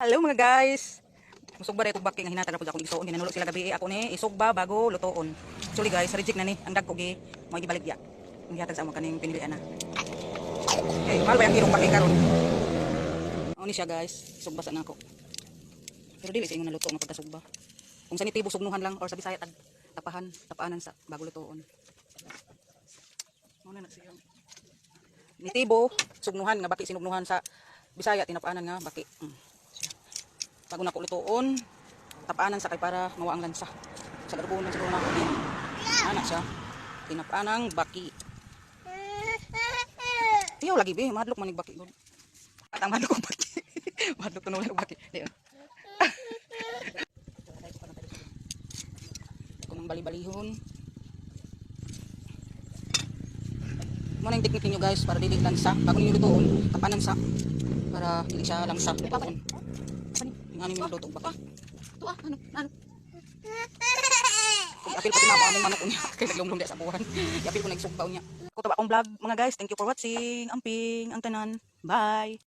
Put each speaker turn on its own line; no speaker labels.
Hello mga guys. Musugba dahil baki nga hinatag na po akong igsoon. Ginanulog sila gabi. Ako ni isugba bago lutoon. Actually guys, reject na ni. Ang dagko gi. Mga gibaligya. Ang gihatag sa amo kaning pinilian na. Okay, mahal ba yung kirong baki karon? Ano ni siya guys. Sugba sa nako. Pero dili sa ingon na luto nga pagkasugba. Kung sa nitibo sugnuhan lang or sa Bisaya tag tapahan, tapaanan sa bago lutoon. Muna na siya. Nitibo sugnuhan nga baki sinugnuhan sa Bisaya tinapaanan nga baki. Mm. Bago na ko lutoon, tapaanan sa kay para mawa ang lansa. Sa garbunan siguro na ako ni. Anak siya. Tinapaanang baki. Tiyaw lagi be, madlok manig baki gud. At ang madlok baki. madlok tunog lang baki. Di. Kung bali-balihon. Muna yung technique ninyo guys para dili lansa. Bago ninyo lutoon, tapanan sa para dili siya langsa. Lutoon. Ano yung luto baka. Ito ah, ano, ano. Kung pati na manok niya. Kaya naglumlum sa buwan. Apil ko nagsugbaw niya. Ako taba akong vlog mga guys. Thank you for watching. Amping, ang tanan. Bye.